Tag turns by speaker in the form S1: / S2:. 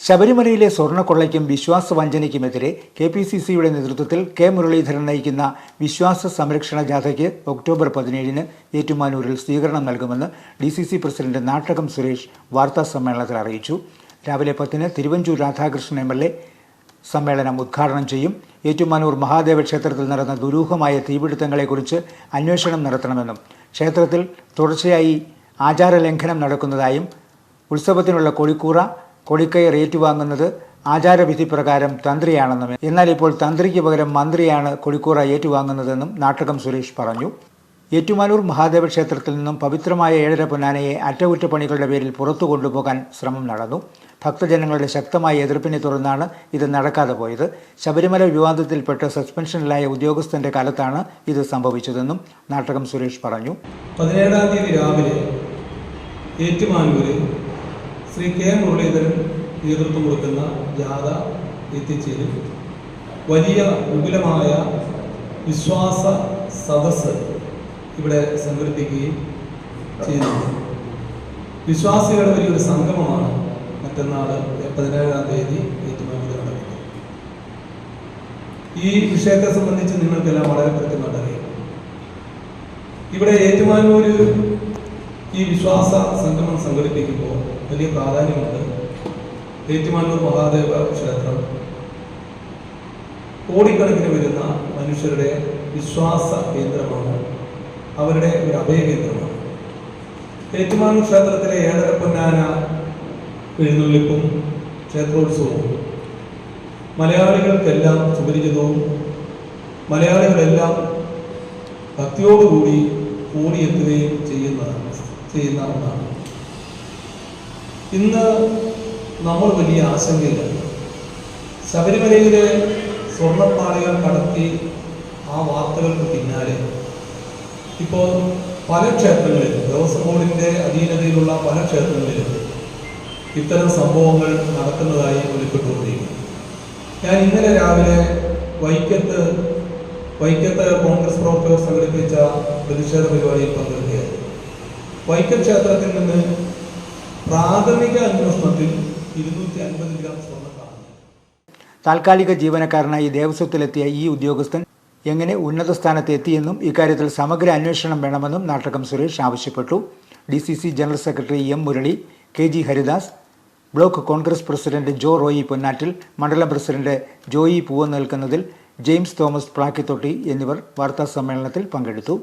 S1: ശബരിമലയിലെ സ്വർണക്കൊള്ളയ്ക്കും വിശ്വാസവഞ്ചനയ്ക്കുമെതിരെ കെ പി സി സിയുടെ നേതൃത്വത്തിൽ കെ മുരളീധരൻ നയിക്കുന്ന വിശ്വാസ സംരക്ഷണ ജാഥയ്ക്ക് ഒക്ടോബർ പതിനേഴിന് ഏറ്റുമാനൂരിൽ സ്വീകരണം നൽകുമെന്ന് D C C president Nattakam Suresh വാർത്താ സമ്മേളനത്തിൽ അറിയിച്ചു. രാവിലെ പത്തിന് Thiruvanchoor Radhakrishnan M L A സമ്മേളനം ഉദ്ഘാടനം ചെയ്യും. ഏറ്റുമാനൂർ മഹാദേവ ക്ഷേത്രത്തിൽ നടന്ന ദുരൂഹമായ തീപിടുത്തങ്ങളെക്കുറിച്ച് അന്വേഷണം നടത്തണമെന്നും ക്ഷേത്രത്തിൽ തുടർച്ചയായി ആചാരലംഘനം നടക്കുന്നതായും ഉത്സവത്തിനുള്ള കൊടിക്കൂറ കൊടിക്കയർ ഏറ്റുവാങ്ങുന്നത് ആചാരവിധി പ്രകാരം തന്ത്രിയാണെന്നും എന്നാൽ ഇപ്പോൾ തന്ത്രിക്ക് പകരം മന്ത്രിയാണ് കൊടിക്കൂറ ഏറ്റുവാങ്ങുന്നതെന്നും നാട്ടകം സുരേഷ് പറഞ്ഞു. ഏറ്റുമാനൂർ മഹാദേവ ക്ഷേത്രത്തിൽ നിന്നും പവിത്രമായ ഏഴര പൊന്നാനയെ അറ്റകുറ്റപ്പണികളുടെ പേരിൽ പുറത്തു കൊണ്ടുപോകാൻ ശ്രമം നടന്നു. ഭക്തജനങ്ങളുടെ ശക്തമായ എതിർപ്പിനെ തുടർന്നാണ് ഇത് നടക്കാതെ പോയത്. ശബരിമല വിവാദത്തിൽപ്പെട്ട് സസ്പെൻഷനിലായ ഉദ്യോഗസ്ഥന്റെ കാലത്താണ് ഇത് സംഭവിച്ചതെന്നും നാട്ടകം സുരേഷ് പറഞ്ഞു.
S2: പതിനേഴാം തീയതി രാവിലെ ഏറ്റുമാനൂര് ശ്രീ കെ മുരളീധരൻ നേതൃത്വം കൊടുക്കുന്ന ജാഥ എത്തിച്ചേരും. വലിയ വിപുലമായ വിശ്വാസ സദസ് ഇവിടെ സംഘടിപ്പിക്കുകയും ചെയ്യുന്നുണ്ട് വിശ്വാസികളുടെ വലിയൊരു സംഗമമാണ് മറ്റന്നാൾ പതിനേഴാം തീയതി ഏറ്റുമാനൂർ നടക്കുന്നത്. ഈ വിഷയത്തെ സംബന്ധിച്ച് നിങ്ങൾക്കെല്ലാം വളരെ കൃത്യമായിട്ട് അറിയാം ഇവിടെ ഏറ്റുമാനൂര് ഈ വിശ്വാസ സംഗമം സംഘടിപ്പിക്കുമ്പോൾ വലിയ പ്രാധാന്യമുണ്ട്. ഏറ്റുമാനൂർ മഹാദേവ ക്ഷേത്രം. കോടിക്കണക്കിന് വരുന്ന മനുഷ്യരുടെ വിശ്വാസ കേന്ദ്രമാണ്. അവരുടെ ഒരു അഭയകേന്ദ്രമാണ് ഏറ്റുമാനൂർ ക്ഷേത്രത്തിലെ ഏഴര പൊന്നാന എഴുന്നള്ളിപ്പും ക്ഷേത്രോത്സവവും. മലയാളികൾക്കെല്ലാം സുപരിചിതവും മലയാളികളെല്ലാം ഭക്തിയോടുകൂടി ഓടിയെത്തുകയും ചെയ്യുന്ന ചെയ്യുന്ന ഒന്നാണ്. ഇന്ന് നമ്മൾ വലിയ ആശങ്കയിലാണ്. ശബരിമലയിലെ സ്വർണപ്പാളികൾ കടത്തി ആ വാർത്തകൾക്ക് പിന്നാലെ. ഇപ്പോൾ പല ക്ഷേത്രങ്ങളിലും ദേവസ്വം ബോർഡിന്റെ അധീനതയിലുള്ള പല ക്ഷേത്രങ്ങളിലും ഇത്തരം സംഭവങ്ങൾ നടക്കുന്നതായി വെളിപ്പെട്ടുകൊണ്ടിരിക്കുന്നു. ഞാൻ ഇന്നലെ രാവിലെ വൈക്കത്ത് വൈക്കത്ത് കോൺഗ്രസ് പ്രവർത്തകർ സംഘടിപ്പിച്ച പ്രതിഷേധ പരിപാടിയിൽ പങ്കെടുക്കുകയായിരുന്നു. വൈക്കം ക്ഷേത്രത്തിൽ നിന്ന് പ്രാഥമിക അന്വേഷണത്തിൽ ഇരുന്നൂറ്റി അൻപത് ഗ്രാം സ്വർണം കാണുന്നു.
S1: താൽക്കാലിക ജീവനക്കാരനായി ദേവസ്വത്തിലെത്തിയ ഈ ഉദ്യോഗസ്ഥൻ എങ്ങനെ ഉന്നത സ്ഥാനത്ത് എത്തിയെന്നും ഇക്കാര്യത്തിൽ സമഗ്ര അന്വേഷണം വേണമെന്നും നാട്ടകം സുരേഷ് ആവശ്യപ്പെട്ടു. D C C general secretary M Murali K G Haridas block Congress president Jo Roy Ponnattil മണ്ഡലം പ്രസിഡന്റ് ജോയി പൂവ് നിൽക്കുന്നതിൽ ജെയിംസ് തോമസ് പ്ലാക്കിത്തൊട്ടി എന്നിവർ വാർത്താ സമ്മേളനത്തിൽ പങ്കെടുത്തു.